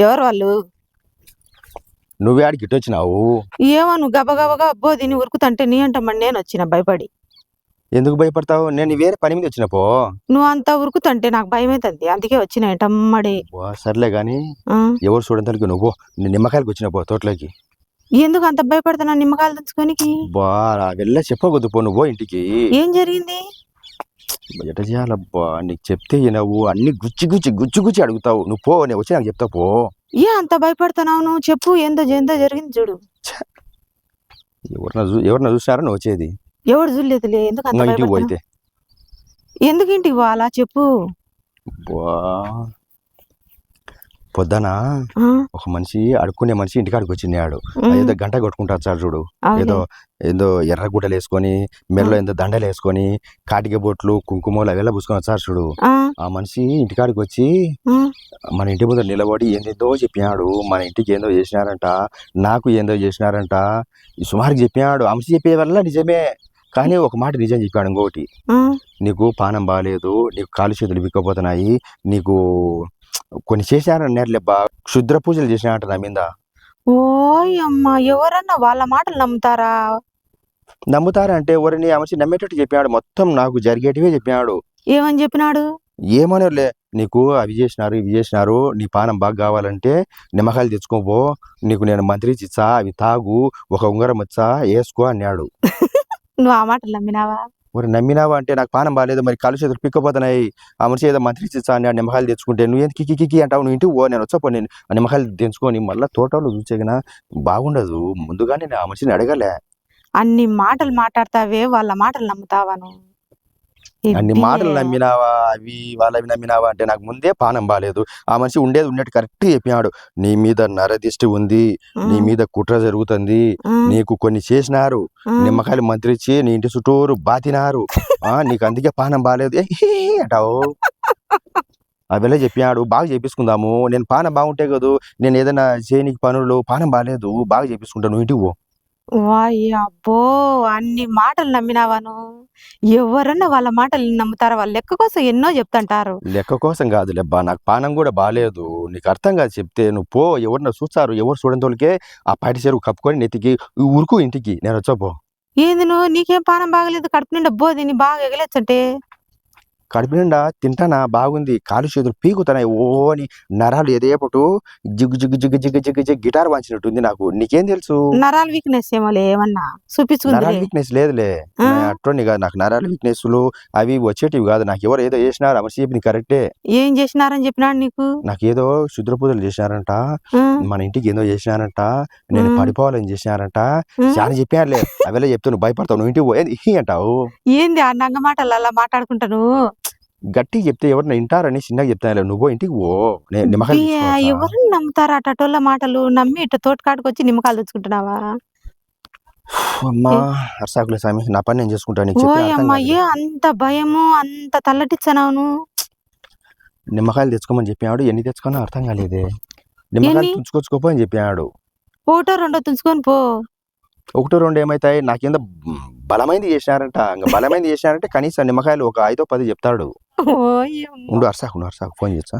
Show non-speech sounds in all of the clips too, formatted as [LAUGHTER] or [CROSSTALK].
ఎవరు వాళ్ళు? నువ్వే ఆడికి ఇటు వచ్చినావు? ఏమో నువ్వు గబగబగా అబ్బో దీన్ని ఉరుకుతంటే నీ అంటమ్మని నేను వచ్చిన భయపడి. ఎందుకు భయపడతావు? నేను వేరే పని మీద వచ్చిన పో. నువ్వు అంతా ఉరుకుతంటే నాకు భయం అవుతుంది అందుకే వచ్చిన ఏంటమ్మడి? సర్లే గాని ఆ, ఎవరు చూడడానికి నువ్వు నేను నిమ్మకాయలకు వచ్చిన పో తోటలోకి. ఎందుకు అంత భయపడుతున్నా నిమ్మకాయలు తెచ్చుకోనికి బా వెళ్ళ చెప్పకూడదు పో నువ్వు ఇంటికి. ఏం జరిగింది? ఎట చేయాలబ్బా నీకు చెప్తే నువ్వు అన్ని గుచ్చి గుచ్చి గుచ్చి గుచ్చి అడుగుతావు. నువ్వు పో నేను వచ్చి నాకు చెప్తా పో. ఏ అంత భయపడుతున్నావు నువ్వు? చెప్పు ఏందో ఏందో జరిగింది చూడు. ఎవరిన ఎవరిన చూసినారా నువ్వు వచ్చేది? ఎవడు చూడలేదులే. ఎందుకు అంత ఇంటికి? పోయితే. ఎందుకు ఇంటికి పోవాలా? చెప్పు. బా పొద్దున ఒక మనిషి అడుక్కునే మనిషి ఇంటికాడికి వచ్చినాడు ఏదో గంట కొట్టుకుంటారు సార్ చూడు. ఏదో ఏదో ఎర్ర గుడ్డలు వేసుకొని మెడలో ఏదో దండలు వేసుకొని కాటిక బొట్లు కుంకుమలు అవి పూసుకున్నారు సార్ చూడు. ఆ. మనిషి ఇంటికాడికి వచ్చి మన ఇంటి ముందు నిలబడి ఏందేదో చెప్పినాడు. మన ఇంటికి ఏందో చేసినారంట నాకు ఏందో చేసినారంట సుమారు చెప్పినాడు. అంశ చెప్పే వల్ల నిజమే. కానీ ఒక మాట నిజం చెప్పాడు ఇంకోటి నీకు పానం బాగాలేదు నీకు కాలుష్యతలు చేతులు విక్కపోతున్నాయి నీకు కొన్ని చేశారన్నారులేబ్బా క్షుద్ర పూజలు చేసినారంట నా మీద. ఓయ్ అమ్మా ఎవరన్నా వాళ్ళ మాటలు నమ్ముతారా? నమ్ముతారంటే ఎవరిని ఆ మనిషి నమ్మేటట్టు చెప్పాడు మొత్తం నాకు జరిగేటివే చెప్పాడు ఏమని చెప్పినాడు? ఏమనలే నీకు అవి చేసినారు ఇవి చేసినారు నీ పానం బాగా కావాలంటే నిమ్మకాయలు తెచ్చుకోపో నీకు నేను మంత్రించి ఇచ్చా అవి తాగు ఒక ఉంగరం వచ్చా వేసుకో అన్నాడు. [LAUGHS] నువ్వు ఆ మాటలు నమ్మినావా? మరి నమ్మినావా అంటే నాకు పానం బాగాలేదు మరి కాలు చేతులు పిక్కపోతున్నాయి ఆ మనిషి ఏదో మంత్రి ఇచ్చా ఆ నిమ్మకాయలు తెచ్చుకుంటే నువ్వు ఎందుకు కికి కికి అంటావు? నువ్వు ఇంటికి ఓ నేను వచ్చాపో నేను ఆ నిమ్మకాయలు తెచ్చుకొని మళ్ళీ తోటలో చూసేగినా బాగుండదు. ముందుగా నేను ఆ మనిషిని అడగలే. అన్ని మాటలు మాట్లాడతావే వాళ్ళ మాటలు నమ్ముతావా నువ్వు? అన్ని. మాటలు నమ్మినావా? అవి వాళ్ళవి నమ్మినావా? అంటే నాకు ముందే పానం బాగాలేదు ఆ మనిషి ఉండేది ఉన్నట్టు కరెక్ట్ చెప్పినాడు. నీ మీద నరదిష్టి ఉంది. నీ మీద కుట్ర జరుగుతుంది. నీకు కొన్ని చేసినారు. నిమ్మకాయలు మంత్రించి నీ ఇంటి చుట్టూరు బాతినారు. ఆ నీకు అందుకే పానం బాగాలేదు అంటావు? అవిలా చెప్పినాడు. బాగా చేపించుకుందాము. నేను పానం బాగుంటే కదా? నేను ఏదైనా చేయనికి పనులు పానం బాగాలేదు బాగా చేపించుకుంటాను నువ్వు ఇంటికి పో. వాయ్ అబ్బో! అన్ని మాటలు నమ్మినావా నువ్వు? ఎవరన్నా వాళ్ళ మాటలు నమ్ముతారా? వాళ్ళ లెక్క కోసం ఎన్నో చెప్తుంటారు. లెక్క కోసం కాదు లేబ్బా నాకు పానం కూడా బాగాలేదు నీకు అర్థం కాదు చెప్తే నువ్వు పో ఎవరిన చూస్తారు ఎవరు చూడని తోలికే ఆ పాటి చెరువు కప్పుకొని నెత్తికి ఉరుకు ఇంటికి. నేను వచ్చా పో. ఏంది నువ్వు? నీకేం పానం బాగలేదు? కడుపు నిండా దీన్ని బాగా ఎగలేచ్చంటే? కడుపు నిండా తింటానా? బాగుంది. కాలు చేతులు పీకుతున్నాయి. ఓ అని నరాలు ఎదేపటు జిగ్గు జిగ్గు జిగ్గు జిగ్గు జిగ్గు జిగ్గు గిటార్ వాంచినట్టుంది నాకు. నీకేం తెలుసు? నరాల వీక్నెస్ ఏమోలే ఏమన్నా నరాల వీక్నెస్ లేదులే? అట్లని కాదు నాకు. నరాల వీక్నెస్లు అవి వచ్చేటివి కాదు. నాకు ఎవరు ఏదో చేసినారు. అమర్చి చెప్పింది కరెక్టే ఏం. చేసినారని చెప్పినాడు నీకు? నాకు ఏదో శుద్ర పూజలు చేసినారంట. మన ఇంటికి ఏదో చేసినారంట. నేను. పడిపోవాలని చేసినారంట. చాలా చెప్పానులే అవేలా చెప్తే నువ్వు భయపడతావు. నువ్వు ఇంటికి పోయి ఇహి అంటావు. ఏంది? ఆ నంగ మాటలు అలా మాట్లాడుకుంటాను. గట్టిగా చెప్తే ఎవరిని వింటారని చిన్నగా చెప్తాను నువ్వు ఇంటికి వస్తా. ఎవరిని నమ్ముతారా అటోళ్ళ మాటలు? నమ్మి ఇట్ట తోటకాడికి వచ్చి నిమ్మకాయలు తెచ్చుకుంటున్నావా? అమ్మా అరసాకులే స్వామి నా పని నేను చేసుకుంటాను. ఏ అంత భయము అంత తల్లటిచ్చనావు నువ్వు. నిమ్మకాయలు తెచ్చుకోమని చెప్పాడు ఎన్ని తెచ్చుకున్నా అర్థం కాలేదే. నిమ్మకాయలు? తుంచుకొచ్చుకోపో అని చెప్పాడు ఒకటో రెండో తుంచుకొని పో. ఒకటో రెండు ఏమైతాయి? నాకేందో బలమైంది చేసినారంట. ఇంకా బలమైంది చేసినారంటే కనీసం నిమ్మకాయలు ఒక ఐదో పది చెప్తాడు. ఉండు అరసాకు అరసాకు ఫోన్ చేస్తా.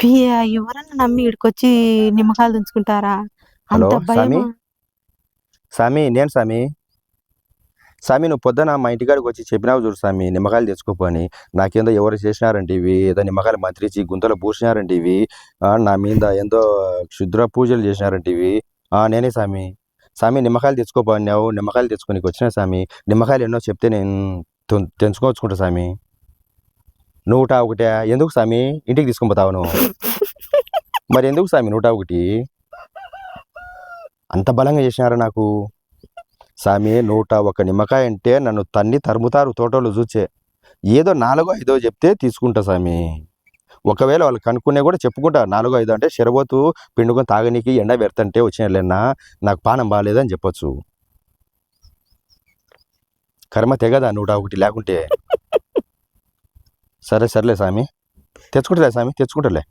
బియ్య, ఎవరన్నా నమ్మి ఇక్కడికొచ్చి నిమ్మకాయలు తుంచుకుంటారా హలో భయమా స్వామి నేను స్వామి స్వామి నువ్వు పొద్దున మా ఇంటికాడికి వచ్చి చెప్పినావు చూడు స్వామి నిమ్మకాయలు తెచ్చుకోపో అని నాకేందో ఎవరు చేసినారంటే ఇవి ఏదో నిమ్మకాయలు మంత్రించి గుంతలో పూసినారంటే ఇవి నా మీద ఏందో క్షుద్ర పూజలు చేసినారంటే ఇవి ఆ, నేనే స్వామి స్వామి నిమ్మకాయలు తెచ్చుకోపో అన్నావు నిమ్మకాయలు తెచ్చుకోనికి వచ్చిన స్వామి నిమ్మకాయలు ఎన్నో చెప్తే నేను తెంచుకోవచ్చుకుంటా స్వామి నూట ఒకటే ఎందుకు స్వామి ఇంటికి తీసుకొని పోతావు నువ్వు మరి ఎందుకు స్వామి నూట ఒకటి అంత బలంగా చేసినారా నాకు స్వామి నూట ఒక నిమ్మకాయ అంటే నన్ను తన్ని తరుముతారు తోటలో చూచే ఏదో నాలుగో ఐదో చెప్తే తీసుకుంటా స్వామి ఒకవేళ వాళ్ళు కనుక్కునే కూడా చెప్పుకుంటారు నాలుగో ఐదు అంటే శరబోతు పిండుకొని తాగనీకి ఎండ పెడతంటే వచ్చినలేనా నాకు పానం బాగాలేదని చెప్పొచ్చు. కర్మ తెగదా నూట ఒకటి లేకుంటే? సరే సర్లే స్వామి తెచ్చుకుంటలే స్వామి తెచ్చుకుంటలే.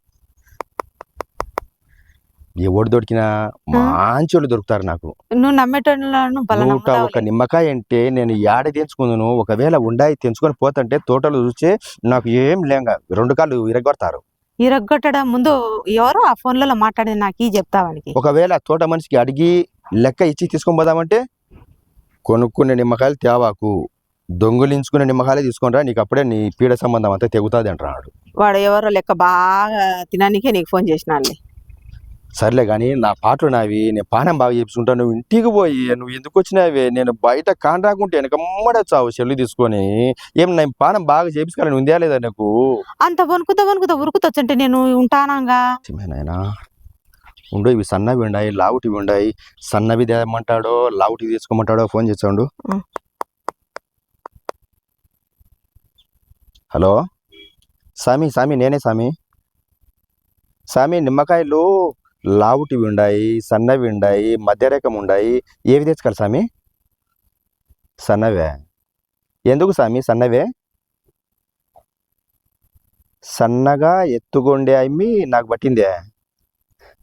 ఎవడు దొరికినా మంచి వాళ్ళు దొరుకుతారు నాకు. నువ్వు నమ్మేటోళ్ళను నూట. ఒక నిమ్మకాయ అంటే నేను యాడ తెంచుకుందును ఒకవేళ ఉండాయి తెంచుకొని పోతుంటే తోటలు చూస్తే నాకు ఏం లేంగా రెండు కాళ్ళు ఇరగొడతారు ఇరగ్గొట్టడం ముందు ఎవరో ఆ ఫోన్లలో మాట్లాడేది నాకు ఈ చెప్తావానికి ఒకవేళ తోట మనిషికి అడిగి లెక్క ఇచ్చి తీసుకొని పోదామంటే కొనుక్కునే నిమ్మకాయలు తేవాకు దొంగిలించుకునే నిమ్మకాయలే తీసుకొని రా నీకు అప్పుడే నీ పీడ సంబంధం అంతా తెగుతుంది అంటున్నాడు. వాడు ఎవరో లెక్క బాగా తినడానికే నీకు ఫోన్ చేసినాడులే సర్లే కానీ నా పాటలు నావి నేను పానం బాగా చెప్పుకుంటాను నువ్వు ఇంటికి పోయి నువ్వు ఎందుకు వచ్చినావే? నేను బయట కాన్ రాకుంటే వెనకమ్మడే చావు చెల్లు తీసుకొని ఏం నేను పానం బాగా చేపించుకోవాలని ఉందా లేదా నాకు? అంత వణుకుతా వణుకుతా ఉరుకుతొచ్చంటే నేను ఉంటానంగా. నాయనా. ఉండు ఇవి సన్నవి ఉన్నాయి లావుటివి ఉన్నాయి సన్నవి తేమంటాడో లావుటివి తీసుకోమంటాడో ఫోన్ చేసాడు. హలో? సామి సామి నేనే సామి. సామి నిమ్మకాయలు లావుటివి ఉన్నాయి సన్నవి ఉన్నాయి మధ్యరేఖం ఉన్నాయి ఏవి తెచ్చుకోవాలి స్వామి? సన్నవే. ఎందుకు స్వామి సన్నవే? సన్నగా ఎత్తుకొండే అమ్మి నాకు పట్టిందే.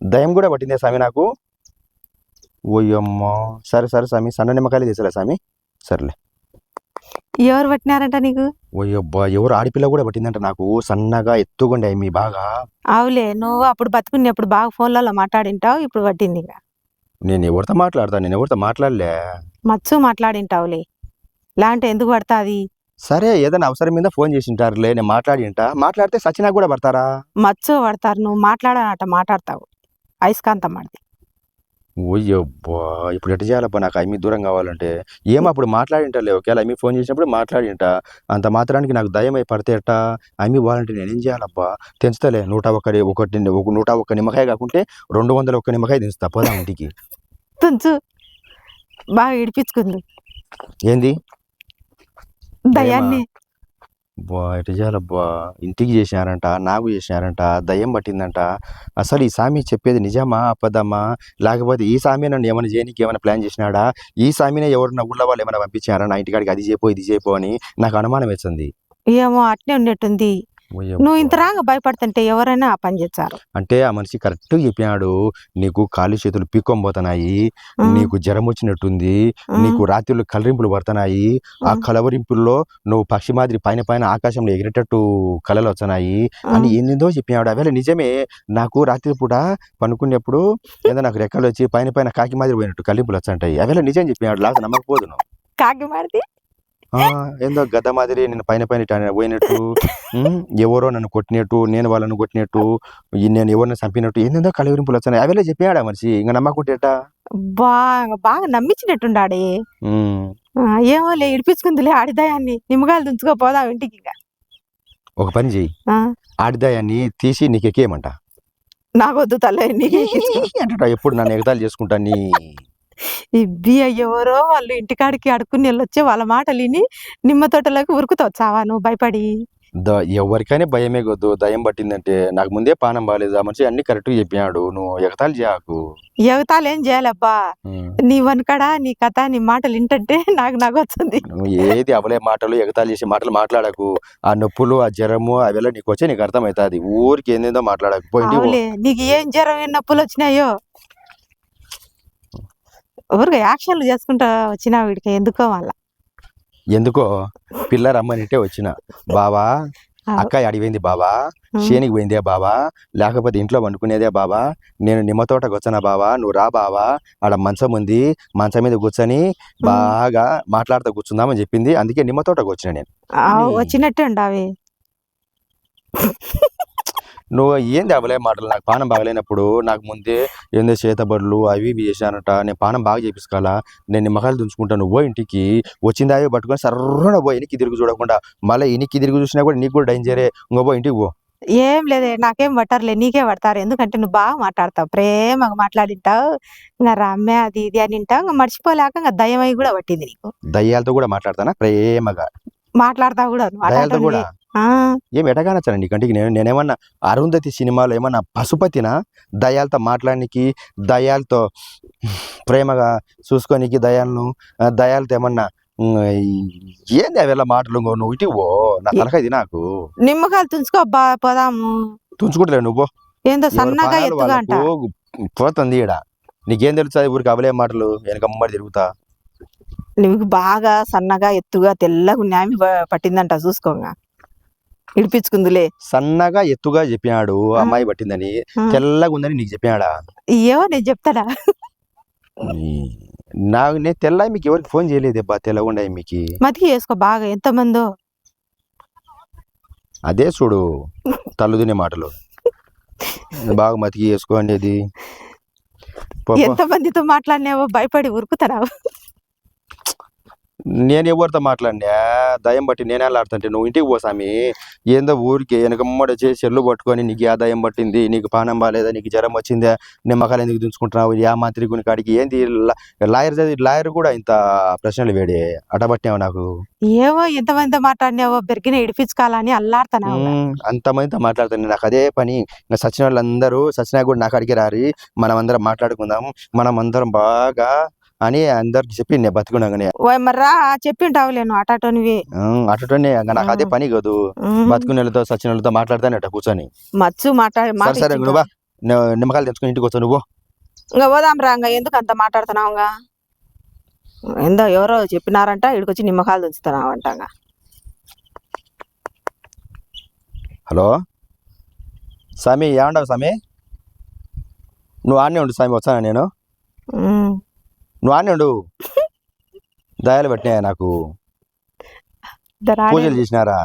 దయం కూడా పట్టిందే స్వామి నాకు. ఓయమ్మో. సరే సరే స్వామి సన్న నిమ్మకాయలు తీసలే స్వామి. సర్లే. ఎవరు పట్టినారంట నీకు? ఎవరు ఆడపిల్ల కూడా పట్టిందంట నాకు. సన్నగా ఎత్తుగుండే మీ బాగా. అవులే నువ్వు అప్పుడు బతుకున్నప్పుడు బాగా ఫోన్లలో మాట్లాడింటావు ఇప్పుడు పట్టింది ఇక. నేను ఎవరితో మాట్లాడతా? నేను ఎవరితో మాట్లాడలే? మచ్చు మాట్లాడింటావులే. లాంటి ఎందుకు పడతాది? సరే ఏదైనా అవసరం మీద ఫోన్ చేసింటారులే నేను మాట్లాడింట. మాట్లాడితే సచినా కూడా పడతారా? మచ్చు పడతారు నువ్వు మాట్లాడనట మాట్లాడతావు. అయస్కాంతం మాడిది ఓయ్యబ్బా ఇప్పుడు ఎట్ట చేయాలబ్బా నాకు అమ్మి దూరం కావాలంటే. ఏమో అప్పుడు మాట్లాడింటలే ఒకవేళ అమ్మి ఫోన్ చేసినప్పుడు మాట్లాడింట. అంత మాత్రానికి నాకు దయం అయి పడితే ఎట్టా? అమ్మి పోవాలంటే నేనేం చేయాలబ్బా తెంచుతలే. నూట ఒకటి ఒకటి ఒక నూట ఒక్క నిమ్మకాయ కాకుంటే రెండు వందల ఒక్క నిమ్మకాయ తెంచుతా. పోదాం ఇంటికి. తుంచు. బాగా ఏంది? దయాన్ని. అబ్బా ఎటు చేయాలబ్బా ఇంటికి చేసినారంట నాకు చేసినారంట దయ్యం పట్టిందంట. అసలు ఈ సామి చెప్పేది నిజమా అబద్ధమా? లేకపోతే ఈ సామి నన్ను ఏమైనా చేయడానికి ఏమైనా ప్లాన్ చేసినాడా? ఈ సామినే ఎవరన్నా ఊళ్ళో వాళ్ళు ఏమైనా పంపించారా నా ఇంటికాడికి అది చేపో ఇది చేపో అని నాకు అనుమానం వేస్తుంది ఏమో అట్నే ఉన్నట్టుంది. నువ్వు ఇంత రాగా భయపడుతుంటే ఎవరైనా ఆ పని చేస్తారు అంటే ఆ మనిషి కరెక్ట్గా చెప్పినాడు నీకు కాళ్ళు చేతులు పీక్కొనిపోతున్నాయి నీకు జ్వరం వచ్చినట్టుంది నీకు రాత్రులు కలరింపులు పడుతున్నాయి ఆ కలవరింపుల్లో నువ్వు పక్షి మాదిరి పైన పైన ఆకాశంలో ఎగిరేటట్టు కళలు వస్తున్నాయి అని ఏందో చెప్పినాడు. అవేళ నిజమే నాకు రాత్రి పూట పనుకునేప్పుడు ఏదో నాకు రెక్కలు వచ్చి పైన పైన కాకి మాదిరి పోయినట్టు కల్లింపులు వచ్చంటాయి అవేళ నిజం చెప్పినాడు లాగా నమ్మకపోదు నువ్వు. కాకి మాడిది ఆ, ఏందో గద్ద మాదిరి నేను పైన పైన పోయినట్టు [LAUGHS] ఎవరో నన్ను కొట్టినట్టు నేను వాళ్ళని కొట్టినట్టు నేను ఎవరిని చంపినట్టు ఏందో కలవరింపులు వచ్చాయి అవేళ చెప్పినాడా మనిషి? ఇంకా నమ్మకుంటేట? బాగా బాగా నమ్మించినట్టుండాడే. ఏమోలే ఇడిపించుకుందిలే ఆడిదాయాన్ని. నిమ్మకాయలు దుంచుకో పోదాం ఇంటికి ఇక. ఒక పని చెయ్యి. ఆడిదాయాన్ని తీసి నీకు ఎక్కేయమంట నాకొద్దు తల్లే నీకే [LAUGHS] ఎప్పుడు నన్ను ఎగతాళి చేసుకుంటా నీ? ఇబ్బి ఎవరో వాళ్ళు ఇంటికాడికి అడుక్కుని వెళ్ళొచ్చే వాళ్ళ మాట విని నిమ్మ తోటలోకి ఉరుకుతావు. చావా నువ్వు భయపడి. ద ఎవరికైనా భయమే కొద్దు. దయం పట్టిందంటే నాకు ముందే పానం బాగాలేదు ఆ మనిషి అన్ని కరెక్ట్ చెప్పినాడు. నువ్వు ఎగతాలు చేయకు. ఎగతాలు ఏం చేయాలబ్బా? నీ వెనకడ నీ కథ నీ మాటలు ఇంటే నాకు నాకు వచ్చింది ఏది అవలే మాటలు ఎగతాలు చేసే మాటలు మాట్లాడకు. ఆ నొప్పులు ఆ జ్వరము అవి నీకు వచ్చే నీకు అర్థమవుతుంది. ఊరికి ఏందేందో మాట్లాడకపోయింది నీకు ఏం జ్వరం ఏం నొప్పులు వచ్చినాయో ఊరిగా యాక్షన్లు చేసుకుంటా వచ్చినా వీడికి? ఎందుకో వాళ్ళ. ఎందుకో? పిల్ల రమ్మనింటే వచ్చిన. బావా అక్క అడిపోయింది బావా? శేనికి పోయిందే బావా? లేకపోతే ఇంట్లో వండుకునేదే బావా? నేను నిమ్మ తోటకు వచ్చానా బావా? నువ్వు రా బావా. ఆడ మంచం ఉంది. మంచం మీద కూర్చొని బాగా మాట్లాడుతూ కూర్చుందామని చెప్పింది. అందుకే నిమ్మ తోటకు వచ్చిన నేను. వచ్చినట్టే ఉండావి నువ్వు ఏంది అవలే మాటలు? నాకు పానం బాగలేనప్పుడు నాకు ముందే ఏందో చేతబడులు అవి ఇవి చేశానట. నేను పానం బాగా చేపించుకోవాలా? నేను నిమ్మకాయలు నువ్వు పోయి ఇంటికి వచ్చిందాయో పట్టుకొని సర్రున పోయి ఇనికి తిరిగి చూడకుండా మళ్ళీ ఇనికి తిరిగి చూసినా కూడా నీకు కూడా డేంజరే ఇంకో పో ఇంటికి పో. ఏం లేదే నాకేం పట్టరులే నీకే పడతారు. ఎందుకంటే నువ్వు బాగా మాట్లాడతావు. ప్రేమగా మాట్లాడింటావు. ఇంకా రమ్మే అది ఇది అని వింటావు ఇంకా మర్చిపోలేక ఇంకా దయమై కూడా పట్టింది నీకు. దయ్యాలతో కూడా మాట్లాడతానా? ప్రేమగా. మాట్లాడతావు కూడా దయ్యాలతో. కూడా? ఏం ఎటగానొచ్చాను నీ కంటికి? నేను నేనేమన్నా అరుంధతి సినిమాలో ఏమన్నా పశుపతినా? దయాలతో మాట్లాడడానికి దయాలతో ప్రేమగా చూసుకోనికి దయాలను దయాలతో ఏమన్నా ఏంది అవేళ మాటలు? నువ్వు ఇటు పో నా తలకాయ నాకు. నిమ్మకాయలు తుంచుకో బా పోదాము. తుంచుకుంటలే నువ్వు ఏందో సన్నగా ఎత్తుగా అంట. పోతుంది ఈడ. నీకేం తెలుస్తుంది ఊరికి అవలే మాటలు? వెనకమ్మడి తిరుగుతా. నీకు బాగా సన్నగా ఎత్తుగా తెల్లగా న్యామి పట్టిందంట చూసుకోగా. ఇడిపించుకుందిలే. సన్నగా ఎత్తుగా చెప్పినాడు అమ్మాయి పట్టిందని. తెల్లగా ఉందని నీకు చెప్పినాడా? ఏవో నేను చెప్తాడా నాకు నేను తెల్ల మీకు ఎవరికి ఫోన్ చేయలేదు అబ్బా తెల్లగా ఉండే మీకు మతికి వేసుకో బాగా ఎంతమందో. అదే చూడు తల్లుదునే మాటలు. బాగా మతికి వేసుకో అనేది. ఎంతమందితో మాట్లాడినావో భయపడి ఉరుకుతారావు. నేను ఎవరితో మాట్లాడినా? దయం బట్టి నేనే ఆడుతుంటే నువ్వు ఇంటికి పోసామి ఏందో ఊరికి వెనకమ్మడి వచ్చి చెల్లు పట్టుకొని నీకు ఆ దయం పట్టింది నీకు పానం బాగాలేదా నీకు జ్వరం వచ్చిందా నిమ్మకాయలు ఎందుకు దించుకుంటున్నావు? యా మంత్రికుని కాడికి ఏంది? లాయర్ లాయర్ కూడా ఇంత ప్రశ్నలు వేడి అటబట్టినావు నాకు. ఏవో ఎంతమందితో మాట్లాడినావో బెరిగిన ఇడిపించుకోవాలని అల్లాడుతున్నావు అంతమందితో మాట్లాడుతాను నాకు అదే పని. ఇంకా సచిన వాళ్ళందరూ సచినా కూడా నాకు అడిగి రారి. మనం అందరం మాట్లాడుకుందాం. మనం అందరం బాగా అని అందరికి చెప్పి నేను బతుకున్నాగానే మర్రా చెప్పింటావులే నువ్వు అటాటోనివి అటుటనే నాకు అదే. పని కాదు. బతుకునే వాళ్ళతో సచిన వాళ్ళతో మాట్లాడతానట కూర్చొని. మచ్చు మాట్లాడి సరే నువ్వు నిమ్మకాయలు తెచ్చుకొని ఇంటికి వచ్చావు నువ్వు ఇంకా పోదాం రా ఇంకా ఎందుకు అంత మాట్లాడుతున్నావుగా ఏందో ఎవరో చెప్పినారంట ఇడికొచ్చి నిమ్మకాయలు దించుతున్నావంట ఇంకా. హలో? స్వామి ఏమంటావు స్వామి నువ్వు ఆడనే ఉండు స్వామి వచ్చానా నేను. నువ్వు ఆడనే ఉండు దయాలు పెట్టినాయా నాకు? పూజలు చేసినారా?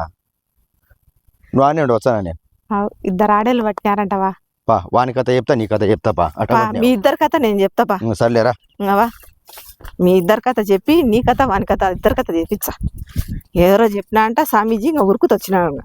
నువ్వు ఉండు వచ్చానా నేను? అవ్, ఇద్దరు ఆడేళ్ళు పట్టినారంటవా? పా వాని కథ చెప్తా నీ కథ చెప్తా పా. పా. మీ ఇద్దరి కథ నేను చెప్తాపా ఉం, సర్లేరా. ఇంకవా మీ ఇద్దరి కథ చెప్పి నీ కథ వాని కథ ఇద్దరి కథ చెప్పించా. ఎవరో చెప్పినా అంట స్వామీజీ ఇంకా ఉరుకుతొచ్చినాడు